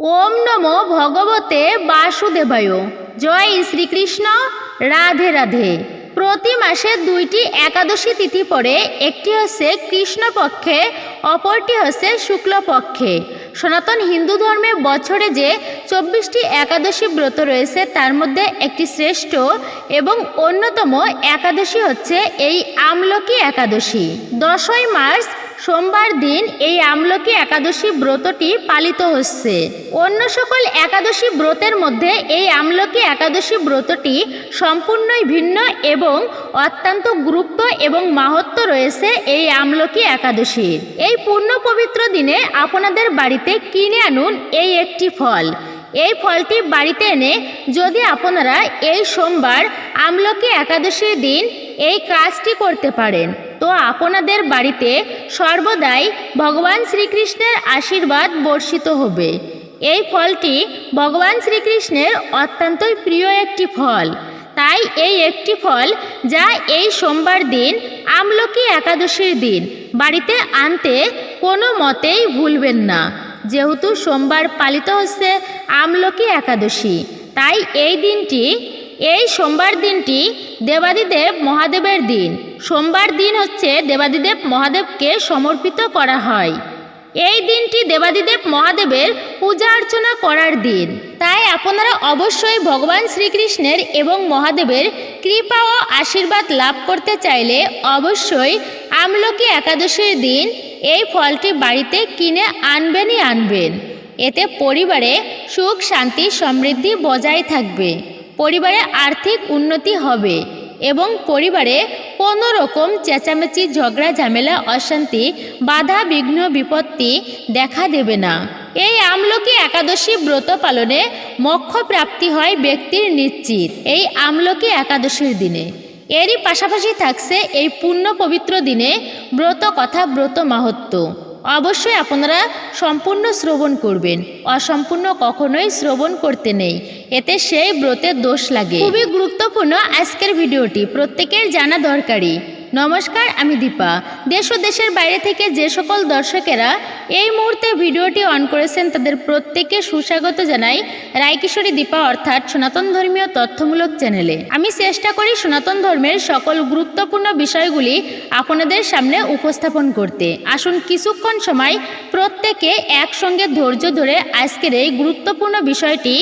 ওম নমো ভগবতে বাসুদেবায়। জয় শ্রীকৃষ্ণ। রাধে রাধে। প্রতি মাসে দুইটি একাদশী তিথি পড়ে, একটি হচ্ছে কৃষ্ণপক্ষে, অপরটি হচ্ছে শুক্লপক্ষে। সনাতন হিন্দু ধর্মে বছরে যে চব্বিশটি একাদশী ব্রত রয়েছে, তার মধ্যে একটি শ্রেষ্ঠ এবং অন্যতম একাদশী হচ্ছে এই আমলকি একাদশী। দশই মার্চ সোমবার দিন এই আমলকি একাদশী ব্রতটি পালিত হচ্ছে। অন্য সকল একাদশী ব্রতের মধ্যে এই আমলকি একাদশী ব্রতটি সম্পূর্ণই ভিন্ন এবং অত্যন্ত গুরুত্ব এবং মাহাত্ম রয়েছে এই আমলকি একাদশীর এই পূর্ণ পবিত্র দিনে আপনাদের বাড়িতে কিনে আনুন এই একটি ফল। এই ফলটি বাড়িতে এনে যদি আপনারা এই সোমবার আমলকি একাদশীর দিন এই কাজটি করতে পারেন তো আপনাদের বাড়িতে সর্বদাই ভগবান শ্রীকৃষ্ণের আশীর্বাদ বর্ষিত হবে। এই ফলটি ভগবান শ্রীকৃষ্ণের অত্যন্তই প্রিয় একটি ফল। তাই এই একটি ফল যা এই সোমবার দিন, আমলকি একাদশীর দিন, বাড়িতে আনতে কোনো মতেই ভুলবেন না। যেহেতু সোমবার পালিত হচ্ছে আমলকি একাদশী, তাই এই দিনটি এই সোমবার দিনটি দেবাদিদেব মহাদেবের দিন। সোমবার দিন হচ্ছে দেবাদিদেব মহাদেবকে সমর্পিত করা হয়। এই দিনটি দেবাদিদেব মহাদেবের পূজা অর্চনা করার দিন। তাই আপনারা অবশ্যই ভগবান শ্রীকৃষ্ণের এবং মহাদেবের কৃপা ও আশীর্বাদ লাভ করতে চাইলে অবশ্যই আমলকি একাদশীর দিন এই ফলটি বাড়িতে কিনে আনবেনই আনবেন। এতে পরিবারে সুখ, শান্তি, সমৃদ্ধি বজায় থাকবে। পরিবারে আর্থিক উন্নতি হবে এবং পরিবারে কোনো রকম চেঁচামেচি, ঝগড়া, ঝামেলা, অশান্তি, বাধা, বিঘ্ন, বিপত্তি দেখা দেবে না। এই আমলকি একাদশী ব্রত পালনে মোক্ষ প্রাপ্তি হয় ব্যক্তির নিশ্চিত এই আমলকি একাদশীর দিনে। এরই পাশাপাশি থাকছে এই পূর্ণ পবিত্র দিনে ব্রত কথা, ব্রত মাহাত্ম অবশ্যই আপনারা সম্পূর্ণ শ্রবণ করবেন। অসম্পূর্ণ কখনোই শ্রবণ করতে নেই। এতে সেই ব্রতের দোষ লাগে। খুবই গুরুত্বপূর্ণ আজকের ভিডিওটি। প্রত্যেকের জানা দরকারি। নমস্কার, আমি দীপা। দেশ ও দেশের বাইরে থেকে যে সকল দর্শকেরা এই মুহূর্তে ভিডিওটি অন করেছেন, তাদের প্রত্যেকে সুস্বাগত জানাই রায়কিশোরী দীপা অর্থাৎ সনাতন ধর্মীয় তথ্যমূলক চ্যানেলে। আমি চেষ্টা করি সনাতন ধর্মের সকল গুরুত্বপূর্ণ বিষয়গুলি আপনাদের সামনে উপস্থাপন করতে। আসুন কিছুক্ষণ সময় প্রত্যেকে একসঙ্গে ধৈর্য ধরে আজকের এই গুরুত্বপূর্ণ বিষয়টি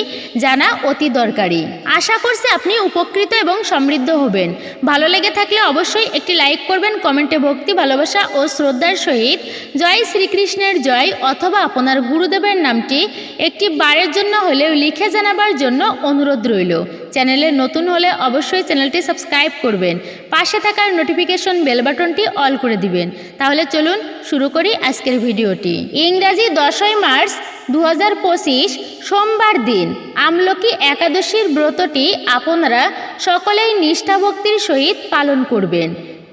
জানা অতি দরকারি। আশা করছি আপনি উপকৃত এবং সমৃদ্ধ হবেন। ভালো লেগে থাকলে অবশ্যই একটি লাইক করবেন, কমেন্টে ভক্তি, ভালোবাসা ও শ্রদ্ধার সহিত। জয় শ্রীকৃষ্ণের জয় অথবা আপনার গুরুদেবের নামটি একটি বারের জন্য হলেও লিখে জানাবার জন্য অনুরোধ রইল। চ্যানেলে নতুন হলে অবশ্যই চ্যানেলটি সাবস্ক্রাইব করবেন। পাশে থাকার নোটিফিকেশন বেল বাটনটি অল করে দিবেন। তাহলে চলুন শুরু করি আজকের ভিডিওটি। ইংরাজি দশই মার্চ দু হাজার পঁচিশ, সোমবার দিন। আমলকি একাদশীর ব্রতটি আপনারা সকলেই নিষ্ঠাভক্তির সহিত পালন করবেন।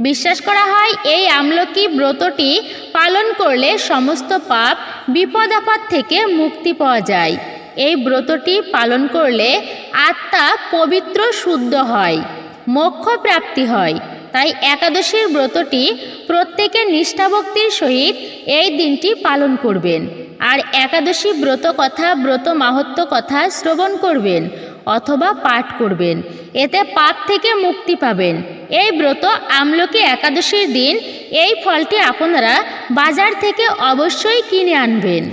বিশ্বাস করা হয়, এই আমলকি ব্রতটি পালন করলে সমস্ত পাপ বিপদ আপদ থেকে মুক্তি পাওয়া যায়। এই ব্রতটি পালন করলে আত্মা পবিত্র, শুদ্ধ হয়, মোক্ষ প্রাপ্তি হয়। তাই একাদশীর ব্রতটি প্রত্যেকের নিষ্ঠাভক্তির সহিত এই দিনটি পালন করবেন। আর একাদশী ব্রত কথা ব্রত মাহাত্ম কথা শ্রবণ করবেন। অথবা পাঠ করবেন। এতে পাপ থেকে মুক্তি পাবেন। এই ব্রত আমলকি একাদশীর দিন এই ফলটি আপনারা বাজার থেকে অবশ্যই কিনে আনবেন।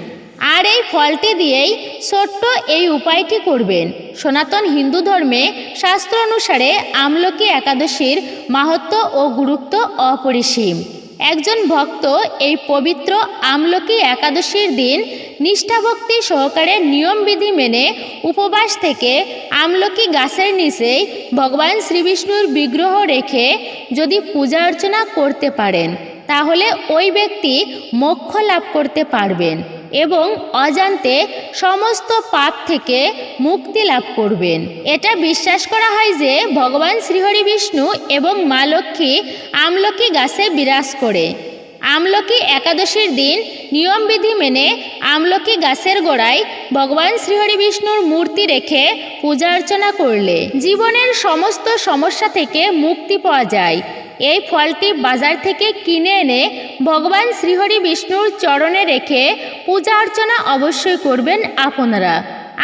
আর এই ফলটি দিয়েই ছোট্ট এই উপায়টি করবেন। সনাতন হিন্দু ধর্মে শাস্ত্র অনুসারে আমলকি একাদশীর মাহাত্ম ও গুরুত্ব অপরিসীম। একজন ভক্ত এই পবিত্র আমলকি একাদশীর দিন নিষ্ঠাভক্তি সহকারে নিয়মবিধি মেনে উপবাস থেকে আমলকি গাছের নিচেই ভগবান শ্রীবিষ্ণুর বিগ্রহ রেখে যদি পূজা অর্চনা করতে পারেন, তাহলে ওই ব্যক্তি মোক্ষ লাভ করতে পারবেন। এবং অজান্তে সমস্ত পাপ থেকে মুক্তি লাভ করবেন। এটা বিশ্বাস করা হয় যে ভগবান শ্রীহরি বিষ্ণু এবং মা লক্ষ্মী আমলকি গাছে বিরাজ করে। আমলকি একাদশীর দিন নিয়মবিধি মেনে আমলকি গাছের গোড়ায় ভগবান শ্রীহরি বিষ্ণুর মূর্তি রেখে পূজা অর্চনা করলে জীবনের সমস্ত সমস্যা থেকে মুক্তি পাওয়া যায়। এই ফলটি বাজার থেকে কিনে এনে ভগবান শ্রীহরি বিষ্ণুর চরণে রেখে পূজা অর্চনা অবশ্যই করবেন আপনারা।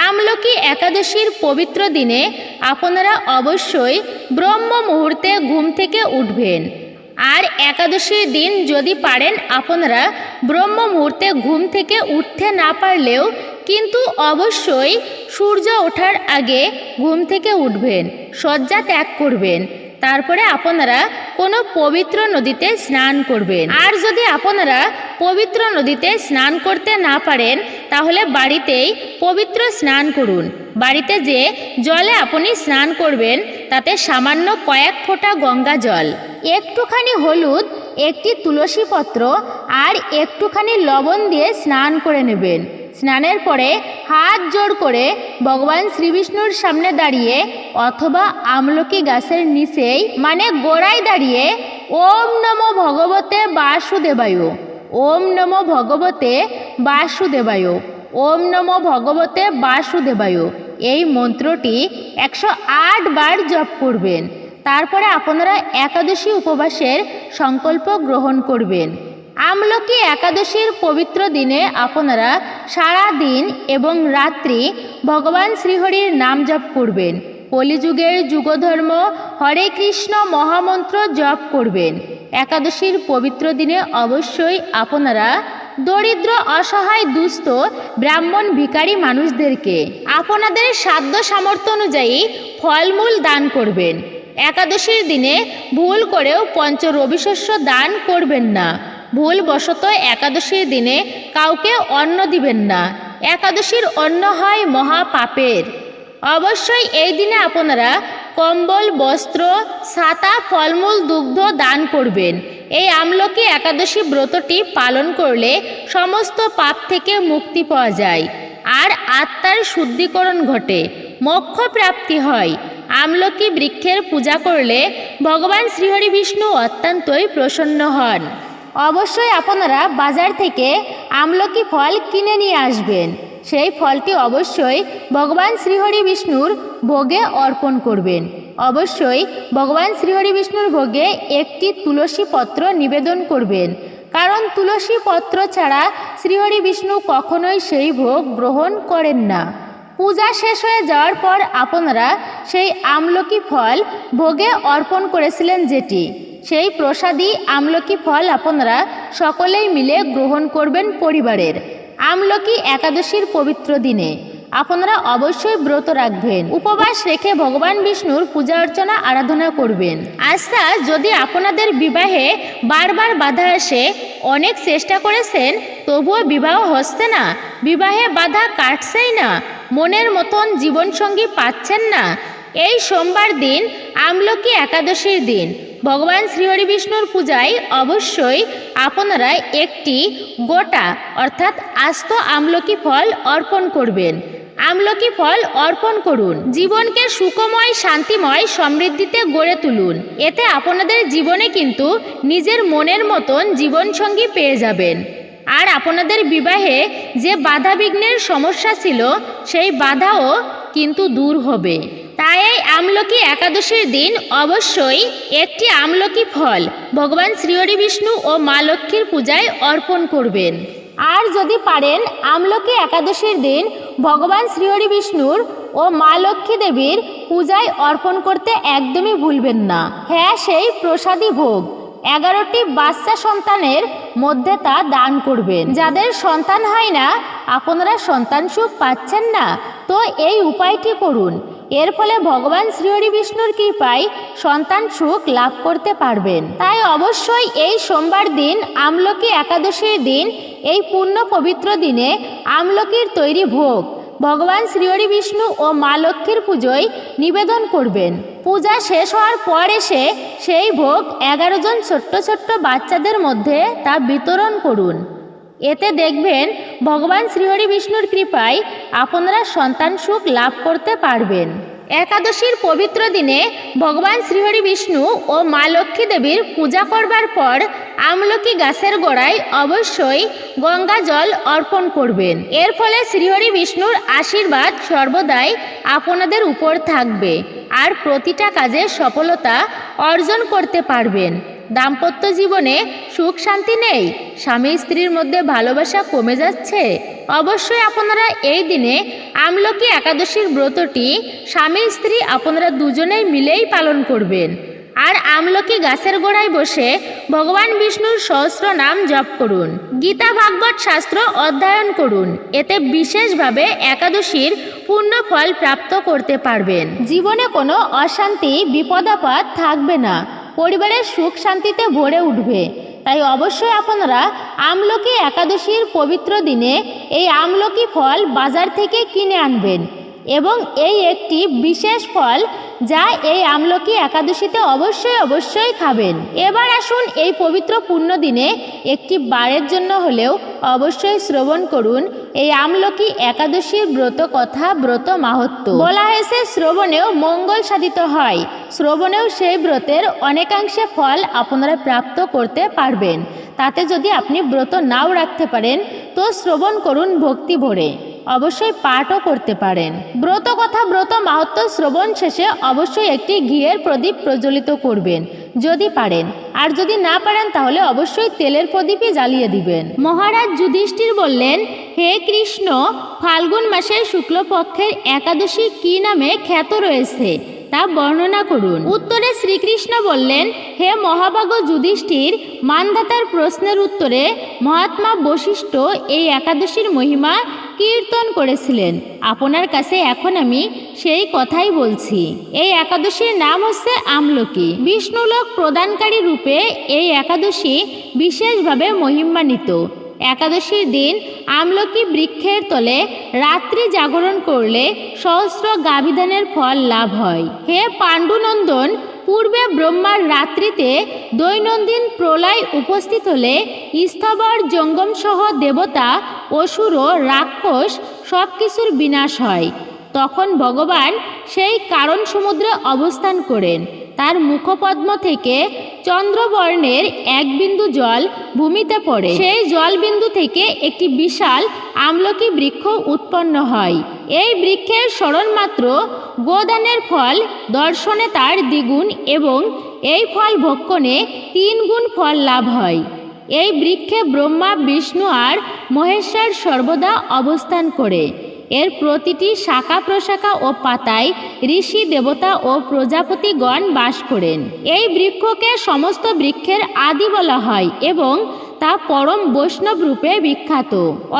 আমলকি একাদশীর পবিত্র দিনে আপনারা অবশ্যই ব্রহ্ম মুহূর্তে ঘুম থেকে উঠবেন। আর একাদশীর দিন যদি পারেন আপনারা ব্রহ্ম মুহূর্তে ঘুম থেকে উঠতে না পারলেও কিন্তু অবশ্যই সূর্য ওঠার আগে ঘুম থেকে উঠবেন, শয্যা ত্যাগ করবেন। তারপরে আপনারা কোনো পবিত্র নদীতে স্নান করবেন। আর যদি আপনারা পবিত্র নদীতে স্নান করতে না পারেন, তাহলে বাড়িতেই পবিত্র স্নান করুন। বাড়িতে যে জলে আপনি স্নান করবেন, তাতে সামান্য কয়েক ফোঁটা গঙ্গা জল, একটুখানি হলুদ, একটি তুলসী পত্র আর একটুখানি লবণ দিয়ে স্নান করে নেবেন। স্নানের পরে হাত জোড় করে ভগবান শ্রীবিষ্ণুর সামনে দাঁড়িয়ে অথবা আমলকি গাছের নিচেই মানে গোড়ায় দাঁড়িয়ে ওম নমো ভগবতে বাসুদেবায়, ওম নমো ভগবতে বাসুদেবায়, ওম নমো ভগবতে বাসুদেবায়। এই মন্ত্রটি একশো আট বার জপ করবেন। তারপরে আপনারা একাদশী উপবাসের সংকল্প গ্রহণ করবেন। আমলকি একাদশীর পবিত্র দিনে আপনারা সারা দিন এবং রাত্রি ভগবান শ্রীহরির নাম জপ করবেন। কলিযুগের যুগধর্ম হরে কৃষ্ণ মহামন্ত্র জপ করবেন। একাদশীর পবিত্র দিনে অবশ্যই আপনারা দরিদ্র, অসহায়, দুস্থ, ব্রাহ্মণ ভিকারী মানুষদেরকে আপনাদের সাধ্য সামর্থ্য অনুযায়ী ফলমূল দান করবেন। একাদশীর দিনে ভুল করেও পঞ্চ রবিশস্য দান করবেন না। ভুলবশত একাদশীর দিনে কাউকে অন্ন দিবেন না। একাদশীর অন্ন হয় মহা পাপের অবশ্যই এই দিনে আপনারা কম্বল, বস্ত্র, ছাতা, ফলমূল, দুগ্ধ দান করবেন। এই আমলকি একাদশী ব্রতটি পালন করলে সমস্ত পাপ থেকে মুক্তি পাওয়া যায়। আর আত্মার শুদ্ধিকরণ ঘটে মোক্ষ প্রাপ্তি হয়। আমলকি বৃক্ষের পূজা করলে ভগবান শ্রীহরি বিষ্ণু অত্যন্তই প্রসন্ন হন। অবশ্যই আপনারা বাজার থেকে আমলকি ফল কিনে নিয়ে আসবেন। সেই ফলটি অবশ্যই ভগবান শ্রীহরি বিষ্ণুর ভোগে অর্পণ করবেন। অবশ্যই ভগবান শ্রীহরি বিষ্ণুর ভোগে একটি তুলসী পত্র নিবেদন করবেন। কারণ তুলসী পত্র ছাড়া শ্রীহরি বিষ্ণু কখনোই সেই ভোগ গ্রহণ করেন না। পূজা শেষ হয়ে যাওয়ার পর আপনারা সেই আমলকি ফল ভোগে অর্পণ করেছিলেন যেটি। সেই প্রসাদী আমলকি ফল আপনারা সকলেই মিলে গ্রহণ করবেন পরিবারের। আমলকি একাদশীর পবিত্র দিনে আপনারা অবশ্যই ব্রত রাখবেন। উপবাস রেখে ভগবান বিষ্ণুর পূজা অর্চনা আরাধনা করবেন। আচ্ছা যদি আপনাদের বিবাহে বারবার বাধা আসে, অনেক চেষ্টা করেছেন, তবুও বিবাহ হচ্ছে না, বিবাহে বাধা কাটছেই না, মনের মতন জীবনসঙ্গী পাচ্ছেন না, এই সোমবার দিন আমলকি একাদশীর দিন। ভগবান শ্রীহরি বিষ্ণুর পূজায় অবশ্যই আপনারা একটি গোটা, অর্থাৎ আস্ত আমলকি ফল অর্পণ করবেন। আমলকি ফল অর্পণ করুন। জীবনকে সুখময়, শান্তিময় সমৃদ্ধিতে গড়ে তুলুন। এতে আপনাদের জীবনে কিন্তু নিজের মনের মতন জীবনসঙ্গী পেয়ে যাবেন। আর আপনাদের বিবাহে যে বাধা বিঘ্নের সমস্যা ছিল, সেই বাধাও কিন্তু দূর হবে। তাই এই আমলকি একাদশীর দিন অবশ্যই একটি আমলকি ফল। ভগবান শ্রীহরি বিষ্ণু ও মা লক্ষ্মীর পূজায় অর্পণ করবেন। আর যদি পারেন আমলকি একাদশীর দিন ভগবান শ্রীহরি বিষ্ণুর ও মা লক্ষ্মী দেবীর পূজায় অর্পণ করতে একদমই ভুলবেন না। হ্যাঁ সেই প্রসাদী ভোগ। এগারোটি বাচ্চা সন্তানের মধ্যে তা দান করবেন। যাদের সন্তান হয় না, আপনারা সন্তান সুখ পাচ্ছেন না। তো এই উপায়টি করুন। এর ফলে ভগবান শ্রীহরি বিষ্ণুর কৃপায় সন্তান সুখ লাভ করতে পারবেন। তাই অবশ্যই এই সোমবার দিন আমলকি একাদশীর দিন, এই পূর্ণ পবিত্র দিনে আমলকির তৈরি ভোগ ভগবান শ্রীহরি বিষ্ণু ও মা লক্ষ্মীর পুজোয় নিবেদন করবেন। পূজা শেষ হওয়ার পর এসে সেই ভোগ এগারো জন ছোট্ট ছোট্ট বাচ্চাদের মধ্যে তা বিতরণ করুন। এতে দেখবেন ভগবান শ্রীহরি বিষ্ণুর কৃপায় আপনারা সন্তান সুখ লাভ করতে পারবেন। একাদশীর পবিত্র দিনে ভগবান শ্রীহরি বিষ্ণু ও মা লক্ষ্মী দেবীর পূজা করবার পর আমলকি গাছের গোড়ায় অবশ্যই গঙ্গা জল অর্পণ করবেন। এর ফলে শ্রীহরি বিষ্ণুর আশীর্বাদ সর্বদাই আপনাদের উপর থাকবে। আর প্রতিটা কাজে সফলতা অর্জন করতে পারবেন। দাম্পত্য জীবনে সুখ শান্তি নেই, স্বামী স্ত্রীর মধ্যে ভালোবাসা কমে যাচ্ছে। অবশ্যই আপনারা এই দিনে আমলকি একাদশীর ব্রতটি স্বামী স্ত্রী আপনারা দুজনেই মিলেই পালন করবেন। আর আমলকি গাছের গোড়ায় বসে ভগবান বিষ্ণুর সহস্র নাম জপ করুন। গীতা ভাগবত শাস্ত্র অধ্যয়ন করুন। এতে বিশেষভাবে একাদশীর পূর্ণ ফল প্রাপ্ত করতে পারবেন। জীবনে কোনো অশান্তি, বিপদাপদ থাকবে না। পরিবারের সুখ শান্তিতে ভরে উঠবে। তাই অবশ্যই আপনারা আমলকি একাদশীর পবিত্র দিনে এই আমলকি ফল বাজার থেকে কিনে আনবেন। এবং এই একটি বিশেষ ফল যা এই আমলকি একাদশীতে অবশ্যই অবশ্যই খাবেন। এবার আসুন এই পবিত্র পূর্ণ দিনে একটি বারের জন্য হলেও অবশ্যই শ্রবণ করুন এই আমলকি একাদশীর ব্রত কথা, ব্রত মাহাত্ম বলা হয়েছে, শ্রবণেও মঙ্গল সাধিত হয়। শ্রবণেও সেই ব্রতের অনেকাংশে ফল আপনারা প্রাপ্ত করতে পারবেন। তাতে যদি আপনি ব্রত নাও রাখতে পারেন, তো শ্রবণ করুন ভক্তি ভরে। অবশ্যই পাঠও করতে পারেন। ব্রত কথা ব্রত মাহাত্ম শ্রবণ শেষে অবশ্যই একটি ঘিয়ের প্রদীপ প্রজ্বলিত করবেন, যদি পারেন। আর যদি না পারেন, তাহলে অবশ্যই তেলের প্রদীপই জ্বালিয়ে দিবেন। মহারাজ যুধিষ্ঠির বললেন, হে কৃষ্ণ, ফাল্গুন মাসের শুক্লপক্ষের একাদশী কি নামে খ্যাত রয়েছে? তা বর্ণনা করুন। উত্তরে শ্রীকৃষ্ণ বললেন, হে মহাভাগ যুধিষ্ঠির, মানধাতার প্রশ্নের উত্তরে মহাত্মা বশিষ্ঠ এই একাদশীর মহিমা কীর্তন করেছিলেন। আপনার কাছে এখন আমি সেই কথাই বলছি। এই একাদশীর নাম হচ্ছে আমলকি। বিষ্ণুলোক প্রদানকারী রূপে এই একাদশী বিশেষভাবে মহিমান্বিত। একাদশীর দিন আমলকি বৃক্ষের তলে রাত্রি জাগরণ করলে সহস্র গাভিধানের ফল লাভ হয়। হে পাণ্ডুনন্দন, পূর্বে ব্রহ্মার রাত্রিতে দৈনন্দিন প্রলয় উপস্থিত হলে স্থবর জঙ্গমসহ দেবতা, অসুর ও রাক্ষস সব কিছুর বিনাশ হয়। তখন ভগবান সেই কারণ সমুদ্রে অবস্থান করেন। তার মুখপদ্ম থেকে চন্দ্রবর্ণের এক বিন্দু জল ভূমিতে পড়ে। সেই জলবিন্দু থেকে একটি বিশাল আমলকি বৃক্ষ উৎপন্ন হয়। এই বৃক্ষের স্মরণ মাত্র গোদানের ফল দর্শনে তার দ্বিগুণ এবং এই ফল ভক্ষণে তিন গুণ ফল লাভ হয়। এই বৃক্ষে ব্রহ্মা, বিষ্ণু আর মহেশ্বর সর্বদা অবস্থান করে। এর প্রতিটি শাখা প্রশাখা ও পাতায় ঋষি দেবতা ও প্রজাপতিগণ বাস করেন। এই বৃক্ষকে সমস্ত বৃক্ষের আদি বলা হয় এবং তা পরম বৈষ্ণব রূপে বিখ্যাত।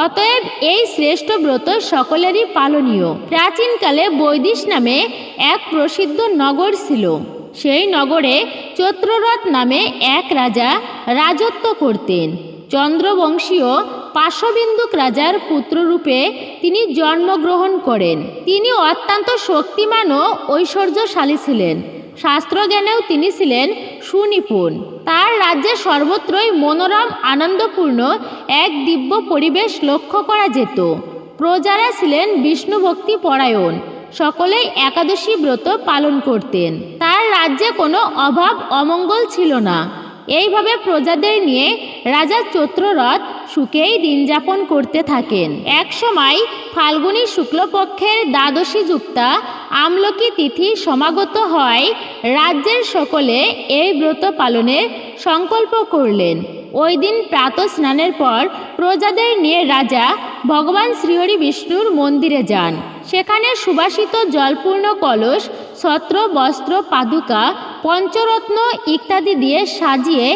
অতএব এই শ্রেষ্ঠ ব্রত সকলেরই পালনীয়। প্রাচীনকালে বৈদিশ নামে এক প্রসিদ্ধ নগর ছিল। সেই নগরে চৈত্ররথ নামে এক রাজা রাজত্ব করতেন। চন্দ্রবংশীয় পার্শ্ববিন্দুক রাজার পুত্ররূপে তিনি জন্মগ্রহণ করেন। তিনি অত্যন্ত শক্তিমান ও ঐশ্বর্যশালী ছিলেন। শাস্ত্রজ্ঞানেও তিনি ছিলেন সুনিপুণ। তার রাজ্যে সর্বত্রই মনোরম, আনন্দপূর্ণ এক দিব্য পরিবেশ লক্ষ্য করা যেত। প্রজারা ছিলেন বিষ্ণুভক্তি পরায়ণ। সকলেই একাদশী ব্রত পালন করতেন। তার রাজ্যে কোনো অভাব, অমঙ্গল ছিল না। এইভাবে প্রজাদের নিয়ে রাজা চৈত্ররথ সুখেই দিন যাপন করতে থাকেন। এক সময় ফাল্গুনী শুক্লপক্ষের দ্বাদশী যুক্তা আমলকি তিথি সমাগত হয়, রাজ্যের সকলে এই ব্রত পালনের সংকল্প করলেন। ওই দিন প্রাত স্নানের পর প্রজাদের নিয়ে রাজা ভগবান শ্রীহরি বিষ্ণুর মন্দিরে যান। সেখানে সুবাসিত জলপূর্ণ কলস, ছত্র, বস্ত্র, পাদুকা পঞ্চরত্ন ইত্যাদি দিয়ে সাজিয়ে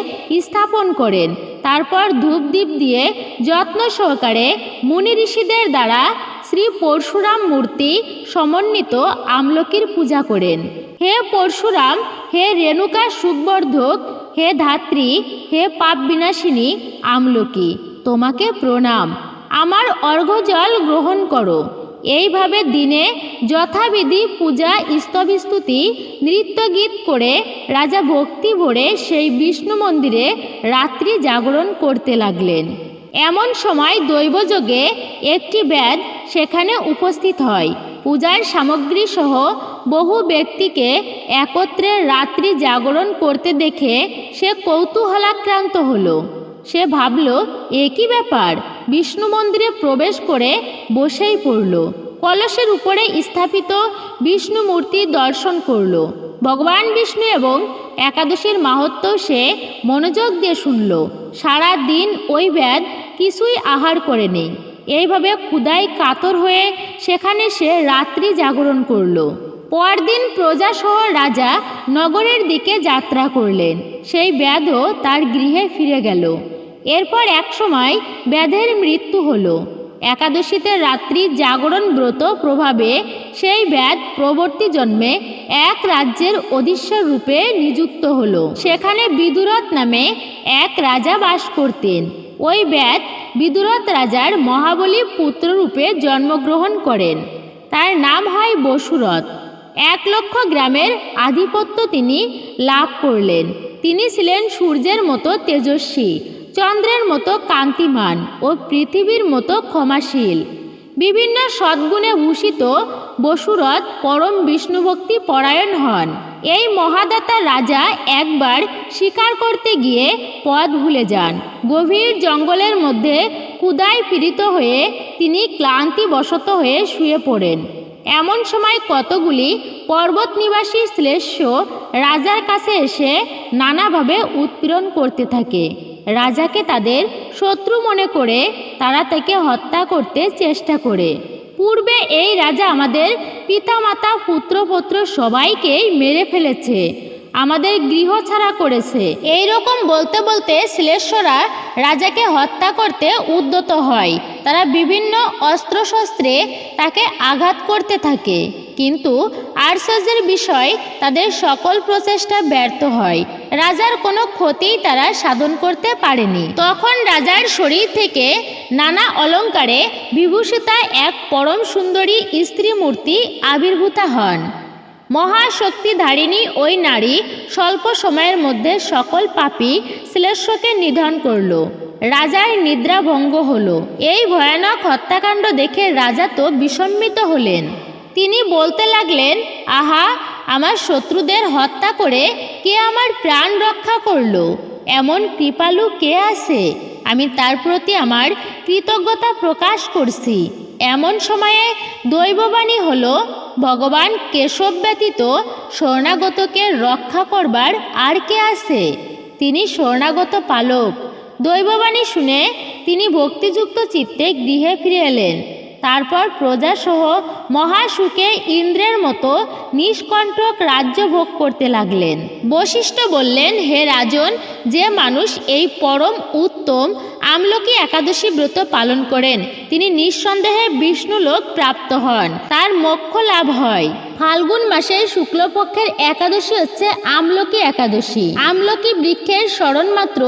স্থাপন করেন। তারপর ধূপদীপ দিয়ে যত্ন সহকারে মুনি ঋষিদের দ্বারা শ্রী পরশুরাম মূর্তি সমন্বিত আমলকির পূজা করেন। হে পরশুরাম, হে রেণুকা সুখবর্ধক, হে ধাত্রী, হে পাপ বিনাশিনী আমলকি, তোমাকে প্রণাম। আমার অর্ঘ্যজল গ্রহণ করো। এইভাবে দিনে যথাবিধি পূজা, স্তবস্তুতি, নৃত্যগীত করে রাজা ভক্তি ভরে সেই বিষ্ণু মন্দিরে রাত্রি জাগরণ করতে লাগলেন। এমন সময় দৈবযোগে একটি ব্যাধ সেখানে উপস্থিত হয়। পূজার সামগ্রী সহ বহু ব্যক্তিকে একত্রে রাত্রি জাগরণ করতে দেখে সে কৌতূহলাক্রান্ত হলো। সে ভাবল, এ কি ব্যাপার? বিষ্ণু মন্দিরে প্রবেশ করে বসেই পড়ল। কলসের উপরে স্থাপিত বিষ্ণু মূর্তি দর্শন করল। ভগবান বিষ্ণু এবং একাদশীর মাহাত্ম সে মনোযোগ দিয়ে শুনল। সারা দিন ওই ব্যাধ কিছুই আহার করে নেই। এইভাবে ক্ষুদাই কাতর হয়ে সেখানে সে রাত্রি জাগরণ করল। পরদিন প্রজাসহ রাজা নগরের দিকে যাত্রা করলেন। সেই ব্যাধও তার গৃহে ফিরে গেল। এরপর একসময় ব্যাধের মৃত্যু হলো। একাদশীতে রাত্রি জাগরণ ব্রত প্রভাবে সেই ব্যাধ প্রবর্তী জন্মে এক রাজ্যের অধীশ্বর রূপে নিযুক্ত হলো। সেখানে বিদুরথ নামে এক রাজা বাস করতেন। ওই ব্যাধ বিদুরথ রাজার মহাবলী পুত্ররূপে জন্মগ্রহণ করেন। তার নাম হয় বসুরথ। এক লক্ষ গ্রামের আধিপত্য তিনি লাভ করলেন। তিনি ছিলেন সূর্যের মতো তেজস্বী। চন্দ্রের মতো কান্তিমান ও পৃথিবীর মতো ক্ষমাশীল। বিভিন্ন সদ্গুণে ভূষিত বসুরথ পরম বিষ্ণুভক্তি পরায়ণ হন। এই মহাদাতা রাজা একবার শিকার করতে গিয়ে পথ ভুলে যান। গভীর জঙ্গলের মধ্যে ক্ষুদায় পীড়িত হয়ে তিনি ক্লান্তিবশত হয়ে শুয়ে পড়েন। এমন সময় কতগুলি পর্বত নিবাসী শ্লেষ্য রাজার কাছে এসে নানাভাবে উৎপীড়ন করতে থাকে। রাজাকে তাদের শত্রু মনে করে তারা তাকে হত্যা করতে চেষ্টা করে। পূর্বে এই রাজা আমাদের পিতামাতা, পুত্রপত্র সবাইকেই মেরে ফেলেছে, আমাদের গৃহ ছাড়া করেছে। এই রকম বলতে বলতে শ্লেষরা রাজাকে হত্যা করতে উদ্যত হয়। তারা বিভিন্ন অস্ত্রশস্ত্রে তাকে আঘাত করতে থাকে। কিন্তু আশ্চর্যের বিষয় তাদের সকল প্রচেষ্টা ব্যর্থ হয়। রাজার কোনো ক্ষতিই তারা সাধন করতে পারেনি। তখন রাজার শরীর থেকে নানা অলঙ্কারে বিভূষিতা এক পরম সুন্দরী স্ত্রী মূর্তি আবির্ভূতা হন। মহাশক্তিধারিণী ওই নারী স্বল্প সময়ের মধ্যে সকল পাপী শ্লেষ্যকে নিধন করল। রাজার নিদ্রাভঙ্গ হল। এই ভয়ানক হত্যাকাণ্ড দেখে রাজা তো বিসম্মিত হলেন। তিনি বলতে লাগলেন, আহা, আমার শত্রুদের হত্যা করে কে আমার প্রাণ রক্ষা করল? এমন কৃপালু কে আছে? আমি তার প্রতি আমার কৃতজ্ঞতা প্রকাশ করছি। এমন সময়ে দৈববাণী হল, ভগবান কেশব ব্যতীত শরণাগতকে রক্ষা করবার আর কে আছে? তিনি শরণাগত পালক। দৈববাণী শুনে তিনি ভক্তিযুক্ত চিত্তে গৃহে ফিরে এলেন। তারপর প্রজাসহ মহাসুখে ইন্দ্রের মতো নিষ্কণ্ঠক রাজ্য ভোগ করতে লাগলেন। বশিষ্ঠ বললেন, হে রাজন, যে মানুষ এই পরম উত্তম আমলকি একাদশী ব্রত পালন করেন। তিনি নিঃসন্দেহে বিষ্ণুলোক প্রাপ্ত হন। তার মোক্ষ লাভ হয়। ফাল্গুন মাসে শুক্লপক্ষের একাদশী হচ্ছে আমলকি একাদশী। আমলকি বৃক্ষের স্মরণ মাত্র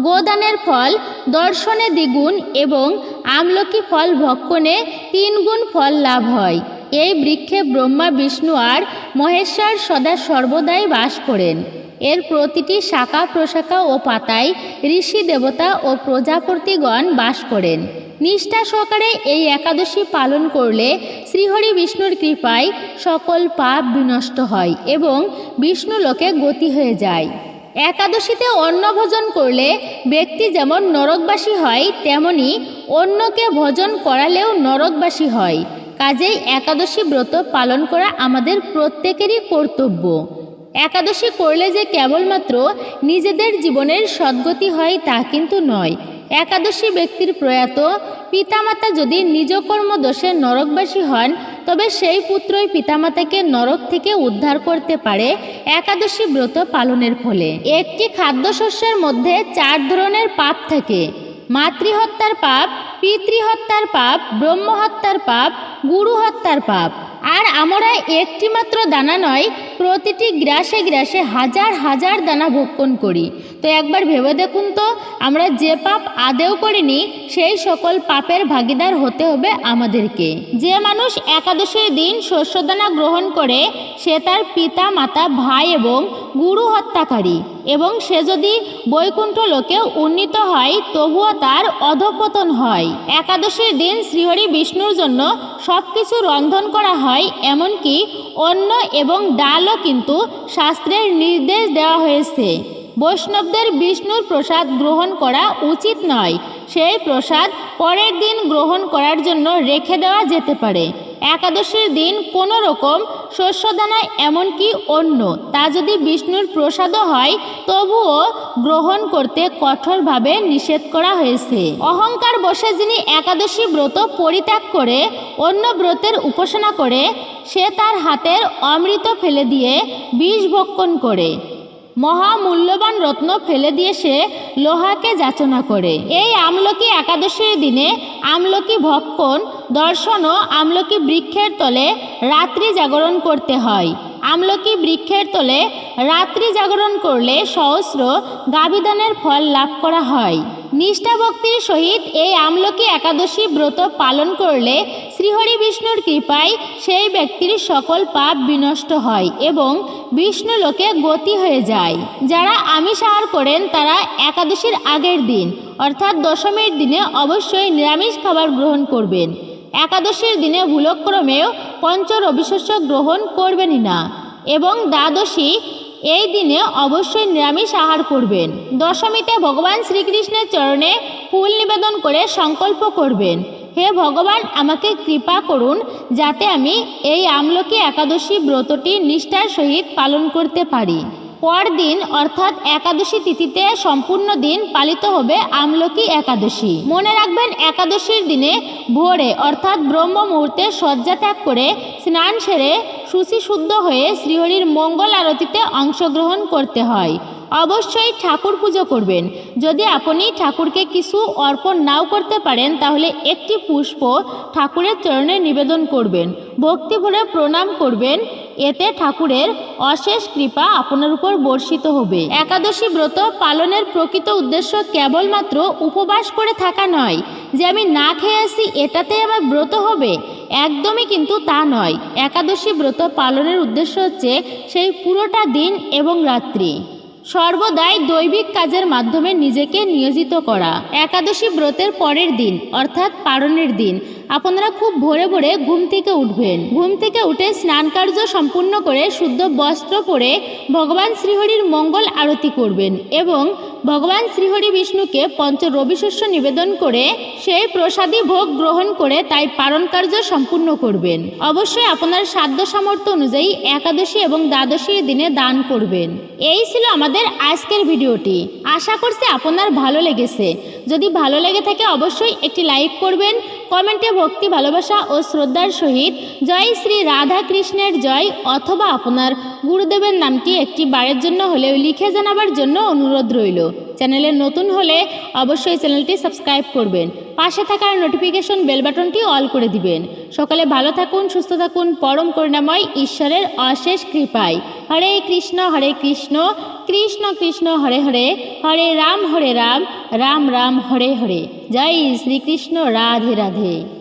গোদানের ফল দর্শনে দ্বিগুণ এবং আমলকি ফল ভক্ষণে তিন গুণ ফল লাভ হয়। এই বৃক্ষে ব্রহ্মা, বিষ্ণু আর মহেশ্বর সদা সর্বদাই বাস করেন। এর প্রতিটি শাখা, প্রশাখা ও পাতায় ঋষি দেবতা ও প্রজাপতিগণ বাস করেন। নিষ্ঠা সহকারে এই একাদশী পালন করলে শ্রীহরি বিষ্ণুর কৃপায় সকল পাপ বিনষ্ট হয় এবং বিষ্ণু লোকে গতি হয়ে যায়। একাদশীতে অন্ন ভোজন করলে ব্যক্তি যেমন নরকবাসী হয়, তেমনি অন্যকে ভোজন করালেও নরকবাসী হয়। কাজেই একাদশী ব্রত পালন করা আমাদের প্রত্যেকেরই কর্তব্য। একাদশী করলে যে কেবলমাত্র নিজেদের জীবনের সদ্গতি হয় তা কিন্তু নয়। একাদশী ব্যক্তির প্রয়াত পিতামাতা যদি নিজ কর্মদোষে নরকবাসী হন, তবে সেই পুত্রই পিতামাতাকে নরক থেকে উদ্ধার করতে পারে একাদশী ব্রত পালনের ফলে। একটি খাদ্যশস্যের মধ্যে চার ধরনের পাপ থাকে। মাতৃহত্যার পাপ পিতৃহত্যার পাপ, ব্রহ্মহত্যার পাপ গুরু হত্যার পাপ। আর আমরা একটিমাত্র দানা নয়, প্রতিটি গ্রাসে গ্রাসে হাজার হাজার দানা ভক্ষণ করি। তো একবার ভেবে দেখুন তো, আমরা যে পাপ আদেও করিনি, সেই সকল পাপের ভাগিদার হতে হবে আমাদেরকে। যে মানুষ একাদশীর দিন শস্যদানা গ্রহণ করে, সে তার পিতা, মাতা, ভাই এবং গুরু হত্যাকারী। এবং সে যদি বৈকুণ্ঠ লোকে উন্নীত হয়, তবুও তার অধপতন হয়। একাদশীর দিন শ্রীহরি বিষ্ণুর জন্য সব কিছু রন্ধন করা হয়, এমনকি অন্ন এবং ডালও কিন্তু শাস্ত্রের নির্দেশ দেওয়া হয়েছে। বৈষ্ণবদের বিষ্ণুর প্রসাদ গ্রহণ করা উচিত নয়, সেই প্রসাদ পরের দিন গ্রহণ করার জন্য রেখে দেওয়া যেতে পারে। একাদশীর দিন কোনো রকম শস্যদানা এমনকি অন্য তা যদি বিষ্ণুর প্রসাদও হয়, তবুও গ্রহণ করতে কঠোরভাবে নিষেধ করা হয়েছে। অহংকার বসে যিনি একাদশী ব্রত পরিত্যাগ করে, অন্য ব্রতের উপাসনা করে, সে তার হাতের অমৃত ফেলে দিয়ে বিষ ভক্ষণ করে। মহামূল্যবান রত্ন ফেলে দিয়ে সে লোহাকে যাচনা করে। এই আমলকি একাদশীর দিনে আমলকি ভক্ষণ দর্শন ও আমলকি বৃক্ষের তলে রাত্রি জাগরণ করতে হয়। আমলকি বৃক্ষের তলে রাত্রি জাগরণ করলে সহস্র গাবিদানের ফল লাভ করা হয়। নিষ্ঠা ভক্তির সহিত এই আমলকি একাদশী ব্রত পালন করলে শ্রীহরি বিষ্ণুর কৃপায় সেই ব্যক্তির সকল পাপ বিনষ্ট হয় এবং বিষ্ণু লোকে গতি হয়ে যায়। যারা আমিষ আহার করেন, তারা একাদশীর আগের দিন, অর্থাৎ দশমীর দিনে অবশ্যই নিরামিষ খাবার গ্রহণ করবেন। একাদশীর দিনে ভুলক্রমেও পঞ্চ রবিশস্য গ্রহণ করবেনই না এবং দ্বাদশী এই দিনে অবশ্যই নিরামিষ আহার করবেন। দশমীতে ভগবান শ্রীকৃষ্ণের চরণে ফুল নিবেদন করে সংকল্প করবেন, হে ভগবান, আমাকে কৃপা করুন যাতে আমি এই আমলকি একাদশী ব্রতটি নিষ্ঠার সহিত পালন করতে পারি। পরদিন, অর্থাৎ একাদশী তিথিতে সম্পূর্ণ দিন পালিত হবে আমলকি একাদশী। মনে রাখবেন, একাদশীর দিনে ভোরে, অর্থাৎ ব্রহ্ম মুহূর্তে শয্যা ত্যাগ করে স্নান সেরে শুচি শুদ্ধ হয়ে শ্রীহরির মঙ্গল আরতিতে অংশগ্রহণ করতে হয়। অবশ্যই ঠাকুর পুজো করবেন। যদি আপনি ঠাকুরকে কিছু অর্পণ নাও করতে পারেন, তাহলে একটি পুষ্প ঠাকুরের চরণে নিবেদন করবেন। ভক্তি ভরে প্রণাম করবেন। এতে ঠাকুরের অশেষ কৃপা আপনার উপর বর্ষিত হবে। একাদশী ব্রত পালনের প্রকৃত উদ্দেশ্য কেবলমাত্র উপবাস করে থাকা নয়, যে আমি না খেয়ে আসি এটাতে আমার ব্রত হবে? একদমই কিন্তু তা নয়। একাদশী ব্রত পালনের উদ্দেশ্য হচ্ছে সেই পুরোটা দিন এবং রাত্রি। সর্বদাই দৈবিক কাজের মাধ্যমে নিজেকে নিয়োজিত করা। একাদশী ব্রতের পরের দিন, অর্থাৎ পারণের দিন, আপনারা খুব ভোরে ভোরে ঘুম থেকে উঠবেন। ঘুম থেকে উঠে স্নান কার্য সম্পূর্ণ করে শুদ্ধ বস্ত্র পরে ভগবান শ্রীহরির মঙ্গল আরতি করবেন এবং ভগবান শ্রীহরি বিষ্ণুকে পঞ্চ রবিশস্য নিবেদন করে সেই প্রসাদী ভোগ গ্রহণ করে তাই পালন কার্য সম্পূর্ণ করবেন। অবশ্যই আপনার সাধ্য সামর্থ্য অনুযায়ী একাদশী এবং দ্বাদশীর দিনে দান করবেন। এই ছিল আমাদের আজকের ভিডিওটি। আশা করছি আপনার ভালো লেগেছে। যদি ভালো লেগে থাকে অবশ্যই একটি লাইক করবেন, কমেন্টে ভক্তি, ভালোবাসা ও শ্রদ্ধার সহিত জয় শ্রী রাধা কৃষ্ণের জয় অথবা আপনার গুরুদেবের নামটি একটি বারের জন্য হলেও লিখে জানাবার জন্য অনুরোধ রইল। চ্যানেলে নতুন হলে অবশ্যই চ্যানেলটি সাবস্ক্রাইব করবেন। পাশে থাকার নোটিফিকেশন বেল বাটনটি অল করে দিবেন। সকালে ভালো থাকুন, সুস্থ থাকুন, পরম করুণাময় ঈশ্বরের অশেষ কৃপায়। হরে কৃষ্ণ হরে কৃষ্ণ কৃষ্ণ কৃষ্ণ, হরে হরে হরে রাম হরে রাম রাম রাম, হরে হরে। জয় শ্রীকৃষ্ণ, রাধে রাধে।